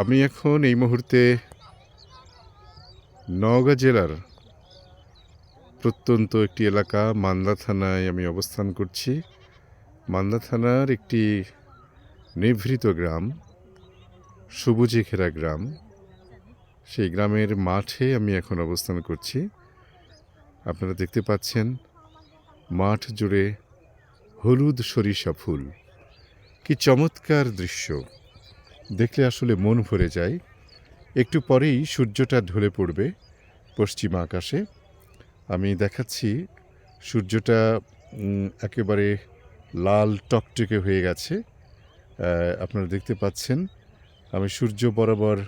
আমি এখন এই মুহূর্তে নওগাঁ জেলার প্রত্যন্ত একটি এলাকা মান্দা থানায় আমি অবস্থান করছি। মান্দা থানার একটি নিভৃত গ্রাম সবুজে ঘেরা গ্রাম। সেই গ্রামের মাঠে আমি এখন অবস্থান করছি। আপনারা দেখতে পাচ্ছেন মাঠ জুড়ে হলুদ সরিষা ফুল। কি চমৎকার দৃশ্য! দেখলে আসলে মন ভরে যায়। একটু পরেই সূর্যটা ঢলে পড়বে পশ্চিম আকাশে। আমি দেখাচ্ছি, সূর্যটা একেবারে লাল টকটকে হয়ে গেছে। আপনারা দেখতে পাচ্ছেন, আমি সূর্য বরাবর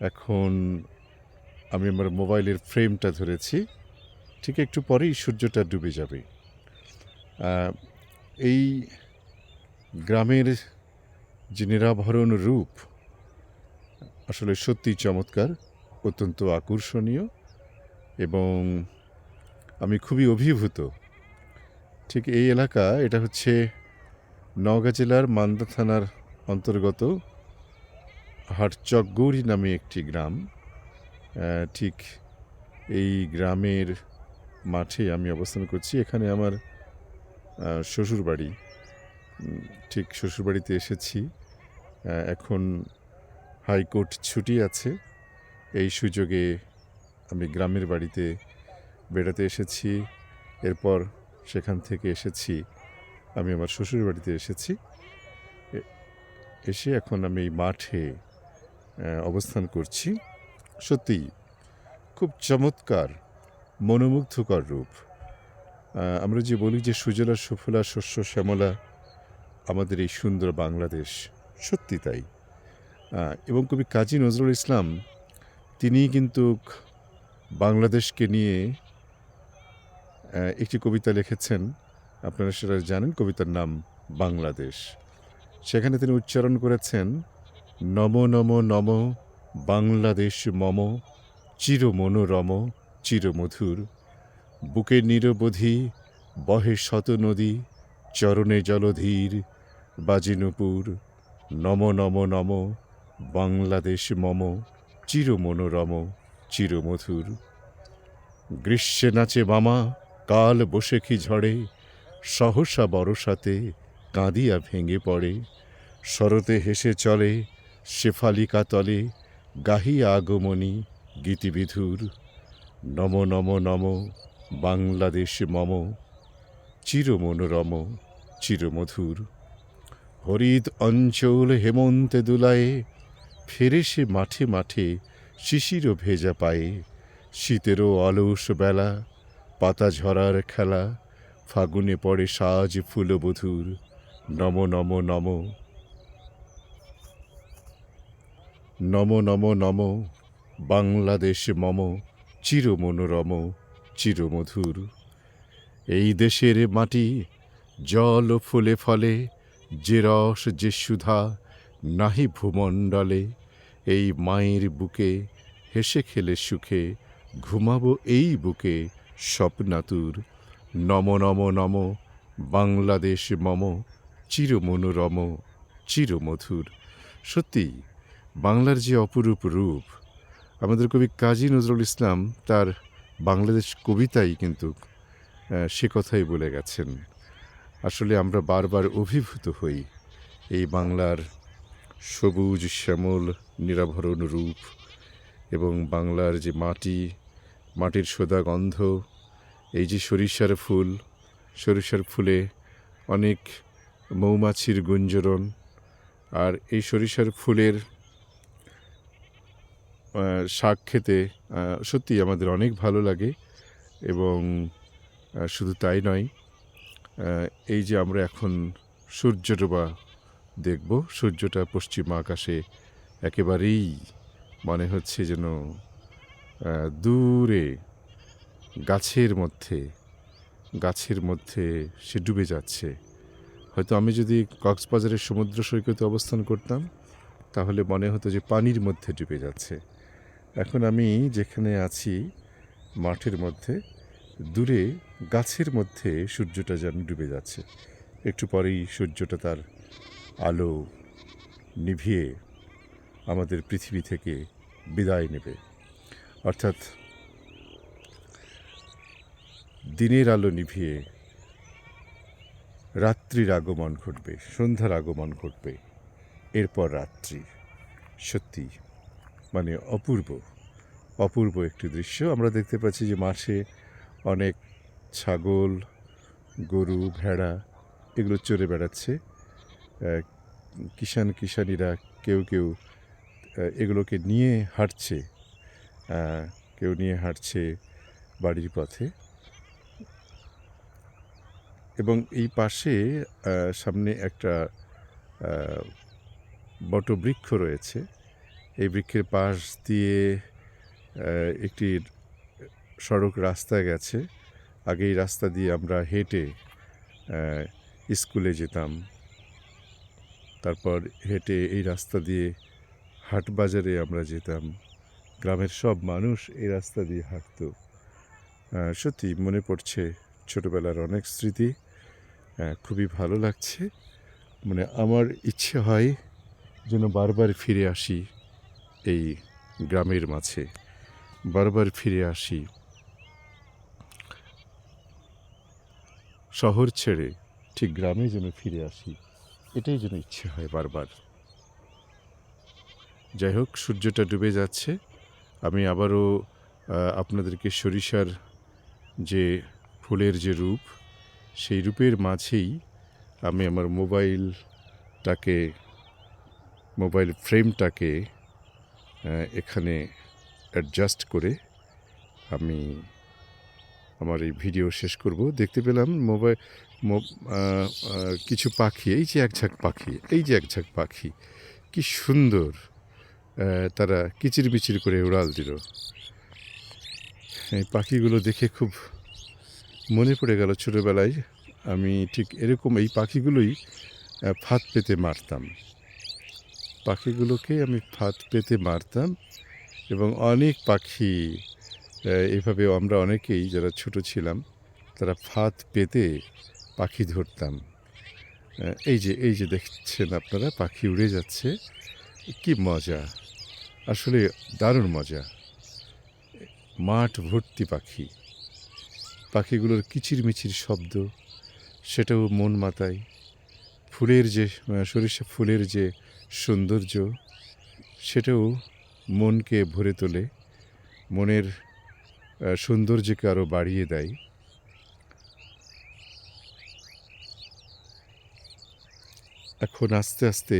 এখন আমি আমার মোবাইলের ফ্রেমটা ধরেছি। ঠিক একটু পরেই সূর্যটা ডুবে যাবে। এই গ্রামের যে নিরাভরণ রূপ। আসলে সত্যি চমৎকার, অত্যন্ত আকর্ষণীয় এবং আমি খুবই অভিভূত। ঠিক এই এলাকা, এটা হচ্ছে নওগাঁ জেলার মান্দা থানার অন্তর্গত হাটচকগৌড়ি নামে একটি গ্রাম। ঠিক এই গ্রামের মাঠে আমি অবস্থান করছি। এখানে আমার শ্বশুরবাড়ি। ঠিক শ্বশুরবাড়িতে এসেছি। এখন হাইকোর্ট ছুটি আছে। এই সুযোগে আমি গ্রামের বাড়িতে বেড়াতে এসেছি। এরপর সেখান থেকে এসেছি, আমি আমার শ্বশুর বাড়িতে এসেছি। এসে এখন আমি মাঠে অবস্থান করছি। সত্যি খুব চমৎকার, মনোমুগ্ধকর রূপ। আমরা যে বলি যে সুজলা, সুফলা, শস্য, শ্যামলা, আমাদের এই সুন্দর বাংলাদেশ। সত্যি তাই। এবং কবি কাজী নজরুল ইসলাম তিনি কিন্তু বাংলাদেশকে নিয়ে একটি কবিতা লিখেছেন। আপনারা সেটা জানেন, কবিতার নাম বাংলাদেশ। সেখানে তিনি উচ্চারণ করেছেন, নম নম নম, বাংলাদেশ মম, চির মনোরম চিরমধুর বুকে নিরবধি বহে শত নদী, চরণে জলধীর, বাজে নূপুর। নম নম নম। বাংলাদেশ মম। চির মনোরম চিরমধুর। গ্রীষ্মে নাচে মামা, কাল বসেখি ঝড়ে? সহসা বরসাতে কাঁদিয়া ভেঙে পড়ে। শরতে হেসে চলে শেফালিকা তলে গাহিয়া আগমনী গীতিবিধুর। নম নম নম। বাংলাদেশ মম। চির মনোরম চিরমধুর। হরিদ অঞ্চল হেমন্তে দুলায়ে, ফেরে সে মাঠে মাঠে শিশির ভেজা পায়ে। শীতেরও অলস বেলা, পাতা ঝরার খেলা, ফাগুনে পড়ে সাজ ফুলবধূর নম নম নম। নম নম নম। বাংলাদেশ মম চির মনোরম চিরমধুর। এই দেশের মাটি জল ফুলে ফলে যে রস, যে সুধা নাহি ভূমণ্ডলে, এই মায়ের বুকে হেসে খেলে সুখে, ঘুমাবো এই বুকে স্বপ্নাতুর। নম নম নম, বাংলাদেশ মম চির মনোরম চিরমধুর। সত্যি, বাংলার যে অপরূপ রূপ, আমাদের কবি কাজী নজরুল ইসলাম তার বাংলাদেশ কবিতাই কিন্তু সে কথাই বলে গেছেন। আসলে আমরা বারবার অভিভূত হই এই বাংলার সবুজ শ্যামল নিরাভরণ রূপ এবং বাংলার যে মাটি মাটির সোদা গন্ধ এই যে সরিষার ফুল সরিষার ফুলে অনেক মৌমাছির গুঞ্জরণ আর এই সরিষার ফুলের শাক খেতে আহ, সত্যিই আমাদের অনেক ভালো লাগে এবং শুধু তাই নয় এই যে আমরা এখন সূর্য ডোবা দেখব, সূর্যটা পশ্চিম আকাশে একেবারেই মনে হচ্ছে যেন দূরে, গাছের মধ্যে গাছের মধ্যে সে ডুবে যাচ্ছে। হয়তো আমি যদি কক্সবাজারের সমুদ্র সৈকতে অবস্থান করতাম, তাহলে মনে হতো যে পানির মধ্যে ডুবে যাচ্ছে। এখন আমি যেখানে আছি, মাঠের মধ্যে দূরে গাছের মধ্যে সূর্যটা যেন ডুবে যাচ্ছে। একটু পরেই সূর্যটা তার আলো নিভিয়ে আমাদের পৃথিবী থেকে বিদায় নেবে। অর্থাৎ দিনের আলো নিভিয়ে রাত্রির আগমন ঘটবে, সন্ধ্যার আগমন ঘটবে, এরপর রাত্রি। সত্যি মানে অপূর্ব অপূর্ব একটি দৃশ্য। আমরা দেখতে পাচ্ছি যে মাঠে অনেক ছাগল, গরু, ভেড়া এগুলো চড়ে বেড়াচ্ছে। কিষান কিষানিরা কেউ কেউ এগুলোকে নিয়ে হাঁটছে। কেউ নিয়ে হাঁটছে বাড়ির পথে। এবং এই পাশে সামনে একটা বটবৃক্ষ রয়েছে। এই বৃক্ষের পাশ দিয়ে একটি সড়ক রাস্তা গেছে। আগে এই রাস্তা দিয়ে আমরা হেঁটে স্কুলে যেতাম। তারপর হেঁটে এই রাস্তা দিয়ে হাট বাজারে আমরা যেতাম। গ্রামের সব মানুষ এই রাস্তা দিয়ে হাঁটতো। সত্যি মনে পড়ছে ছোটোবেলার অনেক স্মৃতি। খুবই ভালো লাগছে। মানে আমার ইচ্ছে হয় যেন বারবার ফিরে আসি এই গ্রামের মাঝে। বারবার ফিরে আসি। শহর ছেড়ে ঠিক গ্রামে যেন ফিরে আসি, এটাই যেন ইচ্ছে হয় বারবার। যাই হোক, সূর্যটা ডুবে যাচ্ছে। আমি আবারও আপনাদেরকে সরিষার যে ফুলের যে রূপ, সেই রূপের মাঝেই আমি আমার মোবাইলটাকে, মোবাইল ফ্রেমটাকে এখানে অ্যাডজাস্ট করে আমি আমার এই ভিডিও শেষ করব। দেখতে পেলাম মোবাইল কিছু পাখি, এই যে এক ঝাঁক পাখি, এই যে এক ঝাঁক পাখি, কি সুন্দর তারা কিচিরমিচির করে উড়াল দিল। এই পাখিগুলো দেখে খুব মনে পড়ে গেল ছোটোবেলায় আমি ঠিক এরকম এই পাখিগুলোই ফাঁদ পেতে মারতাম। পাখিগুলোকে আমি ফাঁদ পেতে মারতাম এবং অনেক পাখি এভাবে আমরা অনেকেই যারা ছোট ছিলাম, তারা ফাঁদ পেতে পাখি ধরতাম। এই যে এই যে দেখছেন আপনারা, পাখি উড়ে যাচ্ছে। কি মজা। আসলে দারুণ মজা। মাঠ ভর্তি পাখি। পাখিগুলোর কিচিরমিচির শব্দ, সেটাও মন মাতায়। ফুলের যে সরিষা ফুলের যে সৌন্দর্য, সেটাও মনকে ভরে তোলে। মনের সৌন্দর্যকে আরও বাড়িয়ে দেয়। এখন আস্তে আস্তে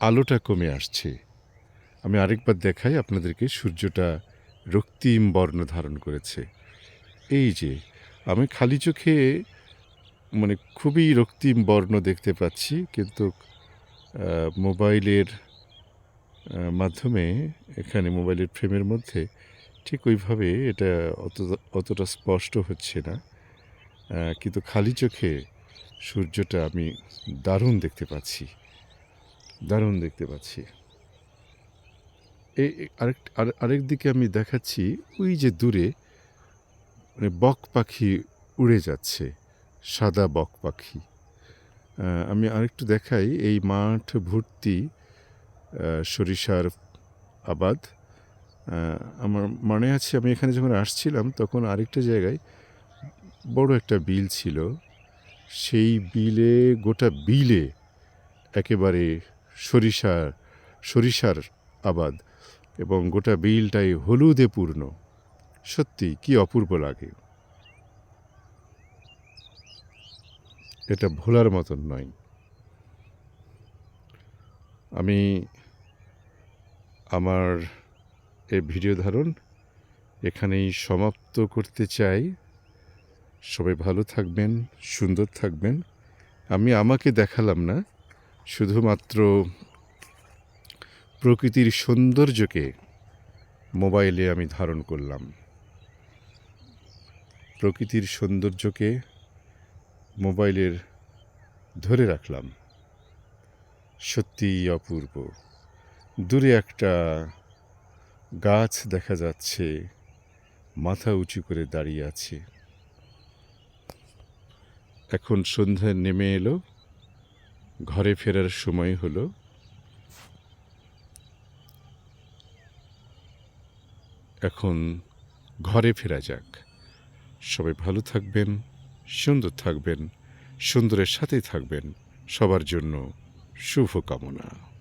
আলোটা কমে আসছে। আমি আরেকবার দেখাই আপনাদেরকে, সূর্যটা রক্তিম বর্ণ ধারণ করেছে। এই যে, আমি খালি চোখে মানে খুবই রক্তিম বর্ণ দেখতে পাচ্ছি, কিন্তু মোবাইলের মাধ্যমে, এখানে মোবাইলের ফ্রেমের মধ্যে ঠিক ওইভাবে এটা অত অতটা স্পষ্ট হচ্ছে না। কিন্তু খালি চোখে সূর্যটা আমি দারুণ দেখতে পাচ্ছি। দারুণ দেখতে পাচ্ছি। এই আরেক আরেক দিকে আমি দেখাচ্ছি ওই যে দূরে মানে বক পাখি উড়ে যাচ্ছে, সাদা বক পাখি। আমি আরেকটু দেখাই, এই মাঠ ভর্তি সরিষার আবাদ। আমার মনে আছে আমি এখানে যখন আসছিলাম, তখন আরেকটা জায়গায় বড় একটা বিল ছিল। সেই বিলে, গোটা বিলে একেবারে সরিষার সরিষার আবাদ এবং গোটা বিলটাই হলুদে পূর্ণ। সত্যি, কি অপূর্ব লাগে। এটা ভোলার মতন নয়। আমি আমার এই ভিডিও ধারণ এখানেই সমাপ্ত করতে চাই। সবাই ভালো থাকবেন, সুন্দর থাকবেন। আমি আমাকে দেখালাম না, শুধুমাত্র প্রকৃতির সৌন্দর্যকে মোবাইলে আমি ধারণ করলাম। প্রকৃতির সৌন্দর্যকে মোবাইলের ধরে রাখলাম। সত্যিই অপূর্ব। দূরে একটা গাছ দেখা যাচ্ছে। মাথা উঁচু করে দাঁড়িয়ে আছে। এখন সন্ধ্যে নেমে এলো। ঘরে ফেরার সময় হলো। এখন ঘরে ফেরা যাক। সবাই ভালো থাকবেন, সুন্দর থাকবেন, সুন্দরের সাথে থাকবেন। সবার জন্য শুভকামনা।